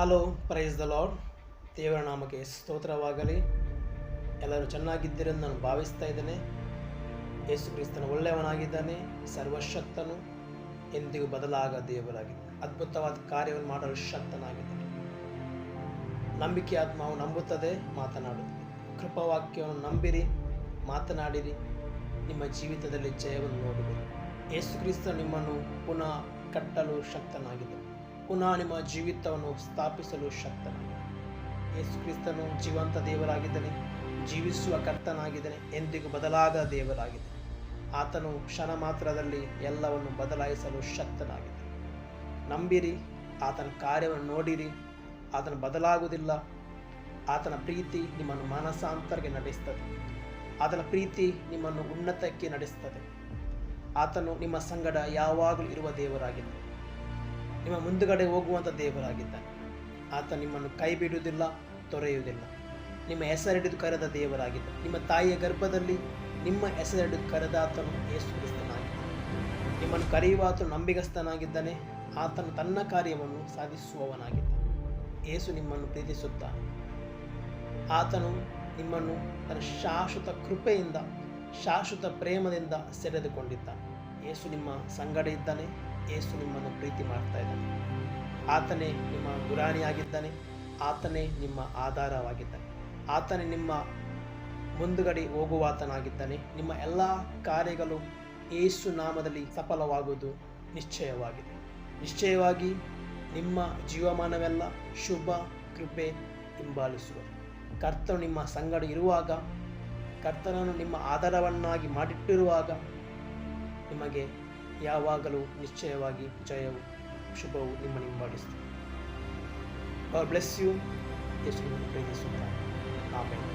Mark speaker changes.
Speaker 1: Hello praise the lord ದೇವರ ನಾಮಕ್ಕೆ ಸ್ತೋತ್ರವಾಗಲಿ. ಎಲ್ಲರೂ ಚೆನ್ನಾಗಿದ್ದೀರೆಂದು ನಾನು ಭಾವಿಸ್ತಾ ಇದ್ದೇನೆ. ಯೇಸು ಕ್ರಿಸ್ತನ ಒಳ್ಳೆಯವನಾಗಿದ್ದಾನೆ, ಸರ್ವಶಕ್ತನು, ಎಂದಿಗೂ ಬದಲಾಗ ದೇವರಾಗಿದ್ದಾನೆ. ಅದ್ಭುತವಾದ ಕಾರ್ಯವನ್ನು ಮಾಡಲು ಶಕ್ತನಾಗಿದ್ದಾನೆ. ನಂಬಿಕೆ ಆತ್ಮವು ನಂಬುತ್ತದೆ, ಮಾತನಾಡುತ್ತದೆ. ಕೃಪವಾಕ್ಯವನ್ನು ನಂಬಿರಿ, ಮಾತನಾಡಿರಿ. ನಿಮ್ಮ ಜೀವಿತದಲ್ಲಿ ಜಯವನ್ನು ನೋಡಿರಿ ಯೇಸು ಕ್ರಿಸ್ತ ನಿಮ್ಮನ್ನು ಪುನಃ ಕಟ್ಟಲು ಶಕ್ತನಾಗಿದ್ದಾನೆ. ಪುನಃ ನಿಮ್ಮ ಜೀವಿತವನ್ನು ಸ್ಥಾಪಿಸಲು ಶಕ್ತನಾಗಿದ್ದಾನೆ ಯೇಸು ಕ್ರಿಸ್ತನು ಜೀವಂತ ದೇವರಾಗಿದ್ದಾನೆ, ಜೀವಿಸುವ ಕರ್ತನಾಗಿದ್ದಾನೆ, ಎಂದಿಗೂ ಬದಲಾದ ದೇವರಾಗಿದೆ ಆತನು ಕ್ಷಣ ಮಾತ್ರದಲ್ಲಿ ಎಲ್ಲವನ್ನು ಬದಲಾಯಿಸಲು ಶಕ್ತನಾಗಿದೆ ನಂಬಿರಿ, ಆತನ ಕಾರ್ಯವನ್ನು ನೋಡಿರಿ, ಆತನು ಬದಲಾಗುವುದಿಲ್ಲ. ಆತನ ಪ್ರೀತಿ ನಿಮ್ಮನ್ನು ಮನಸಾಂತರಿಗೆ ನಡೆಸ್ತದೆ. ಆತನ ಪ್ರೀತಿ ನಿಮ್ಮನ್ನು ಉನ್ನತಕ್ಕೆ ನಡೆಸ್ತದೆ. ಆತನು ನಿಮ್ಮ ಸಂಗಡ ಯಾವಾಗಲೂ ಇರುವ ದೇವರಾಗಿದ್ದಾನೆ. ನಿಮ್ಮ ಮುಂದುಗಡೆ ಹೋಗುವಂಥ ದೇವರಾಗಿದ್ದಾನೆ. ಆತ ನಿಮ್ಮನ್ನು ಕೈ ಬಿಡುವುದಿಲ್ಲ ತೊರೆಯುವುದಿಲ್ಲ. ನಿಮ್ಮ ಹೆಸರಿಡಿದು ಕರೆದ ದೇವರಾಗಿದ್ದ ನಿಮ್ಮ ತಾಯಿಯ ಗರ್ಭದಲ್ಲಿ ನಿಮ್ಮ ಹೆಸರಿಡಿದು ಕರೆದ ಆತನು ಯೇಸು ಕ್ರಿಸ್ತನಾಗಿದ್ದಾನೆ. ನಿಮ್ಮನ್ನು ಕರೆಯುವ ಆತನು ನಂಬಿಗಸ್ತನಾಗಿದ್ದಾನೆ. ಆತನು ತನ್ನ ಕಾರ್ಯವನ್ನು ಸಾಧಿಸುವವನಾಗಿದ್ದಾನೆ. ಯೇಸು ನಿಮ್ಮನ್ನು ಪ್ರೀತಿಸುತ್ತಾನೆ ಆತನು ನಿಮ್ಮನ್ನು ತನ್ನ ಶಾಶ್ವತ ಕೃಪೆಯಿಂದ, ಶಾಶ್ವತ ಪ್ರೇಮದಿಂದ ಸೆಳೆದುಕೊಂಡಿದ್ದ ಏಸು ನಿಮ್ಮ ಸಂಗಡ ಇದ್ದಾನೆ. ಯೇಸು ನಿಮ್ಮನ್ನು ಪ್ರೀತಿ ಮಾಡ್ತಾ ಇದ್ದಾನೆ. ಆತನೇ ನಿಮ್ಮ ಗುರಾಣಿಯಾಗಿದ್ದಾನೆ. ಆತನೇ ನಿಮ್ಮ ಆಧಾರವಾಗಿದ್ದಾನೆ. ಆತನೇ ನಿಮ್ಮ ಮುಂದುಗಡೆ ಹೋಗುವಾತನಾಗಿದ್ದಾನೆ. ನಿಮ್ಮ ಎಲ್ಲ ಕಾರ್ಯಗಳು ಯೇಸು ನಾಮದಲ್ಲಿ ಸಫಲವಾಗುವುದು ನಿಶ್ಚಯವಾಗಿದೆ. ನಿಶ್ಚಯವಾಗಿ ನಿಮ್ಮ ಜೀವಮಾನವೆಲ್ಲ ಶುಭ, ಕೃಪೆ ಹಿಂಬಾಲಿಸುವ ಕರ್ತನು ನಿಮ್ಮ ಸಂಗಡ ಇರುವಾಗ, ಕರ್ತನನ್ನು ನಿಮ್ಮ ಆಧಾರವನ್ನಾಗಿ ಮಾಡಿಟ್ಟಿರುವಾಗ ನಿಮಗೆ ಯಾವಾಗಲೂ ನಿಶ್ಚಯವಾಗಿ ಜಯವು ಶುಭವು ನಿಮ್ಮ ನಿಂಬಾಡಿಸುತ್ತದೆ ಬ್ಲೆಸ್ ಯು ಯಶನ್ನು ಪ್ರೀತಿಸುತ್ತಾರೆ ಆಮೇಲೆ